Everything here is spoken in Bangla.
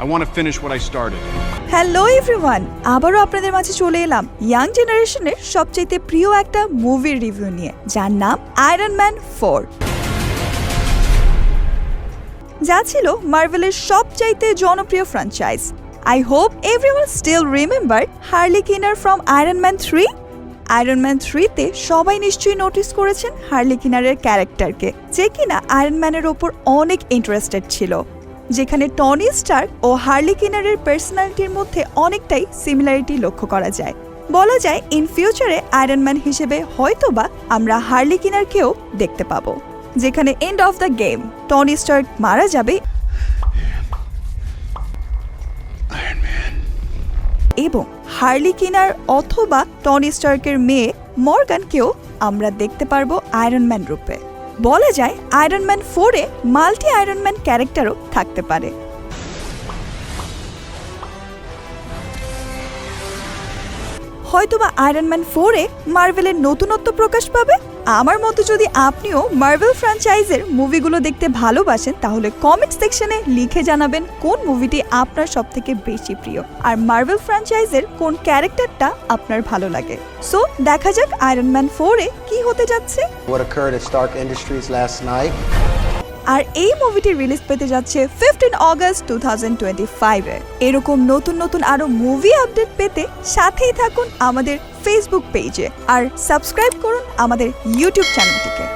I want to finish what I started. Hello everyone আবারও আপনাদের মাঝে চলে এলাম ইয়াং জেনারেশনের সবচাইতে প্রিয় একটা মুভির রিভিউ নিয়ে, যার নাম আয়রন ম্যান ফোর যা ছিল মার্ভেলের সবচাইতে জনপ্রিয় franchise I hope everyone still remember Harley Keener from Iron Man three Iron Man থ্রিতে সবাই নিশ্চয়ই নোটিস করেছেন হার্লি কিনারের ক্যারেক্টারকে যে কিনা আয়রন ম্যানের ওপর অনেক ইন্টারেস্টেড ছিল। যেখানে টনি স্টার ও হার্লি কিনারের পার্সোনালিটির মধ্যে অনেকটাই সিমিলারিটি লক্ষ্য করা যায়। বলা যায় ইন ফিউচারে আয়রন ম্যান হিসেবে হয়তোবা আমরা হার্লি কিনারকেও দেখতে পাবো। যেখানে end of the game Tony Stark মারা যাবে এবং হার্লি কিনার অথবা টনি স্টার্কের মেয়ে মর্গানকেও আমরা দেখতে পারব আয়রন ম্যান রূপে। বলা যায় আয়রনম্যান ফোরে মাল্টি আয়রনম্যান ক্যারেক্টারও থাকতে পারে। হয়তোবা আয়রন ম্যান ফোরে মার্ভেলের নতুনত্ব প্রকাশ পাবে? আমার মতো যদি আপনিও মার্ভেল ফ্র্যাঞ্চাইজের মুভিগুলো দেখতে ভালোবাসেন, তাহলে কমেন্ট সেকশনে লিখে জানাবেন কোন মুভিটি আপনার সব থেকে বেশি প্রিয়। আর মার্ভেল ফ্র্যাঞ্চাইজের কোন ক্যারেক্টারটা আপনার ভালো লাগে। সো দেখা যাক আয়রন ম্যান ফোরে কি হতে যাচ্ছে। What occurred at Stark Industries last night? আর এই মুভিটি রিলিজ পেতে যাচ্ছে fifteen August two thousand twenty ফাইভে এরকম নতুন নতুন আরও মুভি আপডেট পেতে সাথেই থাকুন আমাদের ফেসবুক পেজে আর সাবস্ক্রাইব করুন আমাদের ইউটিউব চ্যানেলটিকে